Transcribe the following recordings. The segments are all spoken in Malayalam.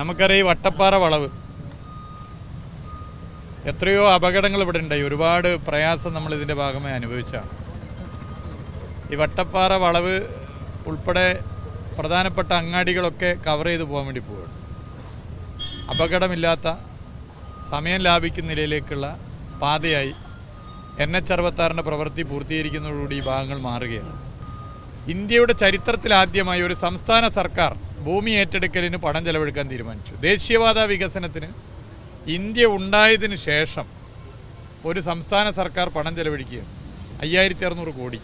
നമുക്കറിയാം ഈ വട്ടപ്പാറ വളവ്. എത്രയോ അപകടങ്ങൾ ഇവിടെ ഉണ്ടായി. ഒരുപാട് പ്രയാസം നമ്മൾ ഇതിന്റെ ഭാഗമായി അനുഭവിച്ചാണ്. ഈ വട്ടപ്പാറ വളവ് ഉൾപ്പെടെ പ്രധാനപ്പെട്ട അങ്ങാടികളൊക്കെ കവർ ചെയ്ത് പോകാൻ വേണ്ടി പോവുകയാണ്. അപകടമില്ലാത്ത സമയം ലാഭിക്കുന്ന നിലയിലേക്കുള്ള പാതയായി എൻ എച്ച് അറുപത്താറിന്റെ പ്രവൃത്തി പൂർത്തീകരിക്കുന്നതോടുകൂടി ഈ ഭാഗങ്ങൾ മാറുകയാണ്. ഇന്ത്യയുടെ ചരിത്രത്തിലാദ്യമായി ഒരു സംസ്ഥാന സർക്കാർ ഭൂമി ഏറ്റെടുക്കലിന് പണം ചെലവഴിക്കാൻ തീരുമാനിച്ചു. ദേശീയവാദ വികസനത്തിന് ഇന്ത്യ ഉണ്ടായതിനു ശേഷം ഒരു സംസ്ഥാന സർക്കാർ പണം ചെലവഴിക്കുകയാണ്. അയ്യായിരത്തി അറുന്നൂറ് കോടി.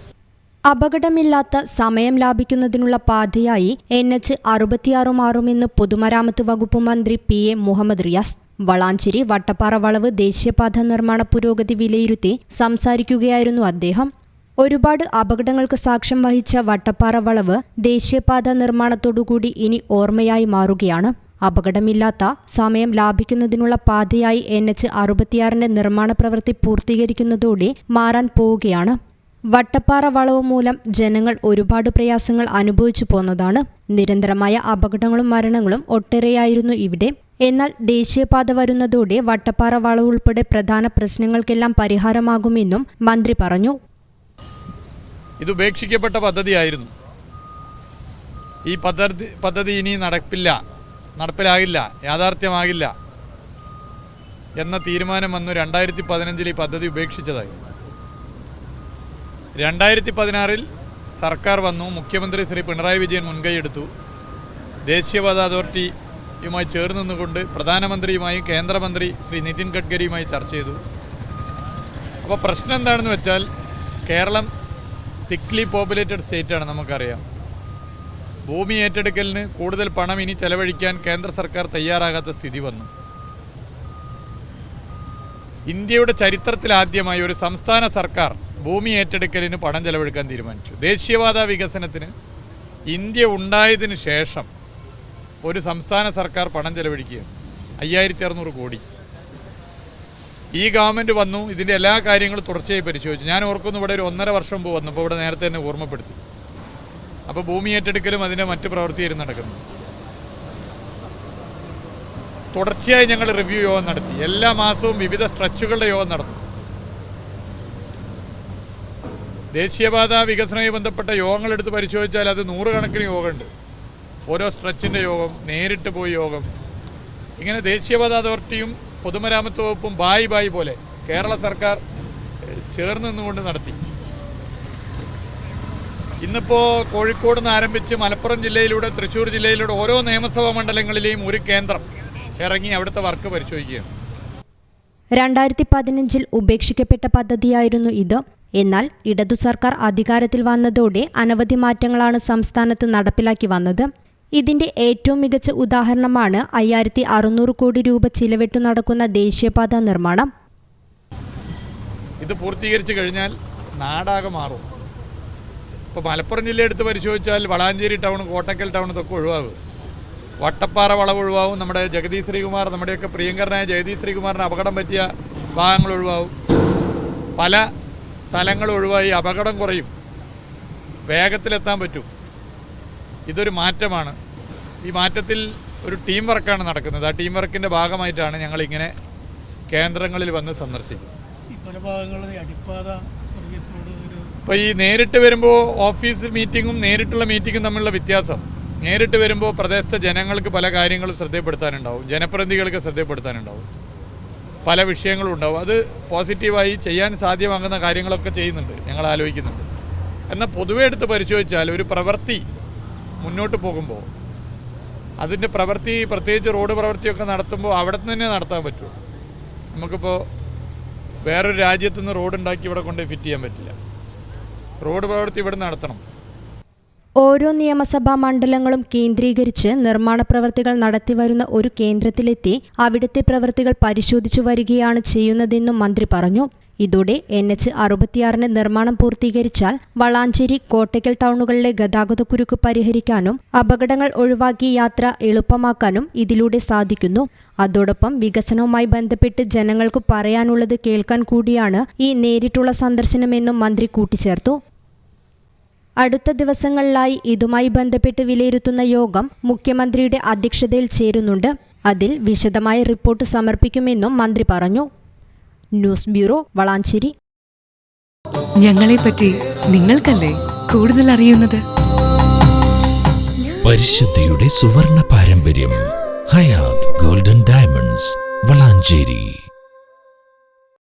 അപകടമില്ലാത്ത സമയം ലാഭിക്കുന്നതിനുള്ള പാതയായി എൻ എച്ച് അറുപത്തിയാറ് മാറുമെന്ന് പൊതുമരാമത്ത് വകുപ്പ് മന്ത്രി പി എ മുഹമ്മദ് റിയാസ്. വളാഞ്ചേരി വട്ടപ്പാറ വളവ് ദേശീയപാത നിർമ്മാണ പുരോഗതി വിലയിരുത്തി സംസാരിക്കുകയായിരുന്നു അദ്ദേഹം. ഒരുപാട് അപകടങ്ങൾക്ക് സാക്ഷ്യം വഹിച്ച വട്ടപ്പാറ വളവ് ദേശീയപാത നിർമ്മാണത്തോടുകൂടി ഇനി ഓർമ്മയായി മാറുകയാണ്. അപകടമില്ലാത്ത സമയം ലാഭിക്കുന്നതിനുള്ള പാതയായി എൻ എച്ച് അറുപത്തിയാറിന്റെ നിർമ്മാണ പ്രവൃത്തി പൂർത്തീകരിക്കുന്നതോടെ മാറാൻ പോവുകയാണ്. വട്ടപ്പാറ വളവ് മൂലം ജനങ്ങൾ ഒരുപാട് പ്രയാസങ്ങൾ അനുഭവിച്ചു പോന്നതാണ്. നിരന്തരമായ അപകടങ്ങളും മരണങ്ങളും ഒട്ടേറെയായിരുന്നു ഇവിടെ. എന്നാൽ ദേശീയപാത വരുന്നതോടെ വട്ടപ്പാറ വളവ് ഉൾപ്പെടെ പ്രധാന പ്രശ്നങ്ങൾക്കെല്ലാം പരിഹാരമാകുമെന്നും മന്ത്രി പറഞ്ഞു. ഇത് ഉപേക്ഷിക്കപ്പെട്ട പദ്ധതിയായിരുന്നു. ഈ പദ്ധതി പദ്ധതി ഇനി നടപ്പില്ല നടപ്പിലാകില്ല യാഥാർത്ഥ്യമാകില്ല എന്ന തീരുമാനം വന്നു രണ്ടായിരത്തി പതിനഞ്ചിൽ ഈ പദ്ധതി ഉപേക്ഷിച്ചതായി. രണ്ടായിരത്തി പതിനാറിൽ സർക്കാർ വന്നു മുഖ്യമന്ത്രി ശ്രീ പിണറായി വിജയൻ മുൻകൈയെടുത്തു. ദേശീയപാത അതോറിറ്റിയുമായി ചേർന്ന് നിന്നുകൊണ്ട് പ്രധാനമന്ത്രിയുമായും കേന്ദ്രമന്ത്രി ശ്രീ നിതിൻ ഗഡ്കരിയുമായി ചർച്ച ചെയ്തു. അപ്പോൾ പ്രശ്നം എന്താണെന്ന് വെച്ചാൽ കേരളം തിക്ലി പോപ്പുലേറ്റഡ് സ്റ്റേറ്റാണ് നമുക്കറിയാം. ഭൂമി ഏറ്റെടുക്കലിന് കൂടുതൽ പണം ഇനി ചെലവഴിക്കാൻ കേന്ദ്ര സർക്കാർ തയ്യാറാകാത്ത സ്ഥിതി വന്നു. ഇന്ത്യയുടെ ചരിത്രത്തിലാദ്യമായി ഒരു സംസ്ഥാന സർക്കാർ ഭൂമി ഏറ്റെടുക്കലിന് പണം ചെലവഴിക്കാൻ തീരുമാനിച്ചു. ദേശീയവാദ വികസനത്തിന് ഇന്ത്യ ഉണ്ടായതിനു ശേഷം ഒരു സംസ്ഥാന സർക്കാർ പണം ചെലവഴിക്കുക അയ്യായിരത്തി അറുന്നൂറ് കോടി. ഈ ഗവൺമെന്റ് വന്നു ഇതിന്റെ എല്ലാ കാര്യങ്ങളും തുടർച്ചയായി പരിശോധിച്ചു. ഞാൻ ഓർക്കുന്നു ഇവിടെ ഒരു ഒന്നര വർഷം മുമ്പ് വന്നപ്പോൾ ഇവിടെ നേരത്തെ തന്നെ ഓർമ്മപ്പെടുത്തി. അപ്പോൾ ഭൂമി ഏറ്റെടുക്കലും അതിന്റെ മറ്റു പ്രവൃത്തിയായിരുന്നു നടക്കുന്നു തുടർച്ചയായി ഞങ്ങൾ റിവ്യൂ യോഗം നടത്തി. എല്ലാ മാസവും വിവിധ സ്ട്രെച്ചുകളുടെ യോഗം നടന്നു. ദേശീയപാത വികസനവുമായി ബന്ധപ്പെട്ട യോഗങ്ങൾ എടുത്ത് പരിശോധിച്ചാൽ അത് നൂറുകണക്കിന് യോഗമുണ്ട്. ഓരോ സ്ട്രെച്ചിന്റെ യോഗം നേരിട്ട് പോയി യോഗം. ഇങ്ങനെ ദേശീയപാത അതോറിറ്റിയും പൊതുമരാമത്ത് വകുപ്പും ബായ് ബായ് പോലെ കേരള സർക്കാർ ചേർന്ന് നിന്നുകൊണ്ട് നടത്തി. ഇന്നിപ്പോൾ കോഴിക്കോട് നിന്ന് ആരംഭിച്ച് മലപ്പുറം ജില്ലയിലൂടെ തൃശ്ശൂർ ജില്ലയിലൂടെ ഓരോ നിയമസഭാ മണ്ഡലങ്ങളിലെയും ഒരു കേന്ദ്രം ഇറങ്ങി അവിടുത്തെ വർക്ക് പരിശോധിക്കുകയാണ്. രണ്ടായിരത്തി പതിനഞ്ചിൽ ഉപേക്ഷിക്കപ്പെട്ട പദ്ധതിയായിരുന്നു ഇത്. എന്നാൽ ഇടതു സർക്കാർ അധികാരത്തിൽ വന്നതോടെ അനവധി മാറ്റങ്ങളാണ് സംസ്ഥാനത്ത് നടപ്പിലാക്കി വന്നത്. ഇതിന്റെ ഏറ്റവും മികച്ച ഉദാഹരണമാണ് അയ്യായിരത്തി അറുന്നൂറ് കോടി രൂപ ചിലവിട്ടു നടക്കുന്ന ദേശീയപാത നിർമ്മാണം. ഇത് പൂർത്തീകരിച്ചു കഴിഞ്ഞാൽ നാടാകെ മാറും. ഇപ്പോൾ മലപ്പുറം ജില്ല എടുത്ത് പരിശോധിച്ചാൽ വളാഞ്ചേരി ടൗൺ കോട്ടക്കൽ ടൗൺ ഇതൊക്കെ ഒഴിവാകും. വട്ടപ്പാറ വളവ് ഒഴിവാകും. നമ്മുടെ ജഗതി ശ്രീകുമാർ നമ്മുടെയൊക്കെ പ്രിയങ്കരനായ ജഗതി ശ്രീകുമാറിന് അപകടം പറ്റിയ ഭാഗങ്ങൾ ഒഴിവാകും. പല സ്ഥലങ്ങൾ ഒഴിവായി അപകടം കുറയും. വേഗത്തിലെത്താൻ പറ്റും. ഇതൊരു മാറ്റമാണ്. ഈ മാറ്റത്തിൽ ഒരു ടീം വർക്കാണ് നടക്കുന്നത്. ആ ടീം വർക്കിന്റെ ഭാഗമായിട്ടാണ് ഞങ്ങളിങ്ങനെ കേന്ദ്രങ്ങളിൽ വന്ന് സന്ദർശിക്കുന്നത്. ഇപ്പോൾ ഈ നേരിട്ട് വരുമ്പോൾ ഓഫീസ് മീറ്റിങ്ങും നേരിട്ടുള്ള മീറ്റിങ്ങും തമ്മിലുള്ള വ്യത്യാസം. നേരിട്ട് വരുമ്പോൾ പ്രദേശത്തെ ജനങ്ങൾക്ക് പല കാര്യങ്ങളും ശ്രദ്ധപ്പെടുത്താനുണ്ടാവും ജനപ്രതിനിധികൾക്ക് ശ്രദ്ധപ്പെടുത്താനുണ്ടാവും പല വിഷയങ്ങളും ഉണ്ടാവും. അത് പോസിറ്റീവായി ചെയ്യാൻ സാധ്യമാകുന്ന കാര്യങ്ങളൊക്കെ ചെയ്യുന്നുണ്ട്. ഞങ്ങൾ ആലോചിക്കുന്നുണ്ട്. എന്നാൽ പൊതുവെ എടുത്ത് പരിശോധിച്ചാൽ ഒരു പ്രവൃത്തി മുന്നോട്ട് പോകുമ്പോൾ അതിന്റെ പ്രവൃത്തി പ്രത്യേകിച്ച് റോഡ് പ്രവൃത്തിയൊക്കെ നടത്തുമ്പോൾ അവിടെ നിന്ന് തന്നെ നടത്താൻ പറ്റുള്ളൂ നമുക്കിപ്പോൾ വേറൊരു രാജ്യത്തു നിന്ന് റോഡ് ഉണ്ടാക്കി ഇവിടെ കൊണ്ടുപോയി ഫിറ്റ് ചെയ്യാൻ പറ്റില്ല. റോഡ് പ്രവൃത്തി ഇവിടെ നടത്തണം. ഓരോ നിയമസഭാ മണ്ഡലങ്ങളും കേന്ദ്രീകരിച്ച് നിർമ്മാണ പ്രവർത്തികൾ നടത്തിവരുന്ന ഒരു കേന്ദ്രത്തിലെത്തി അവിടുത്തെ പ്രവൃത്തികൾ പരിശോധിച്ചു വരികയാണ് ചെയ്യുന്നതെന്നും മന്ത്രി പറഞ്ഞു. ഇതോടെ എൻ എച്ച് അറുപത്തിയാറിന് നിർമ്മാണം പൂർത്തീകരിച്ചാൽ വളാഞ്ചേരി കോട്ടയ്ക്കൽ ടൗണുകളിലെ ഗതാഗതക്കുരുക്ക് പരിഹരിക്കാനും അപകടങ്ങൾ ഒഴിവാക്കി യാത്ര എളുപ്പമാക്കാനും ഇതിലൂടെ സാധിക്കുന്നു. അതോടൊപ്പം വികസനവുമായി ബന്ധപ്പെട്ട് ജനങ്ങൾക്ക് പറയാനുള്ളത് കേൾക്കാൻ കൂടിയാണ് ഈ നേരിട്ടുള്ള സന്ദർശനമെന്നും മന്ത്രി കൂട്ടിച്ചേർത്തു. അടുത്ത ദിവസങ്ങളിലായി ഇതുമായി ബന്ധപ്പെട്ട് വിലയിരുത്തുന്ന യോഗം മുഖ്യമന്ത്രിയുടെ അധ്യക്ഷതയിൽ ചേരുന്നുണ്ട്. അതിൽ വിശദമായ റിപ്പോർട്ട് സമർപ്പിക്കുമെന്നും മന്ത്രി പറഞ്ഞു. News bureau Valanchery. ഞങ്ങളെപ്പറ്റി നിങ്ങൾക്കല്ലേ കൂടുതൽ അറിയുന്നത്? പരിശുദ്ധിയുടെ സുവർണ പാരമ്പര്യം ഹയാത് ഗോൾഡൻ ഡയമണ്ട്സ് വളാഞ്ചേരി.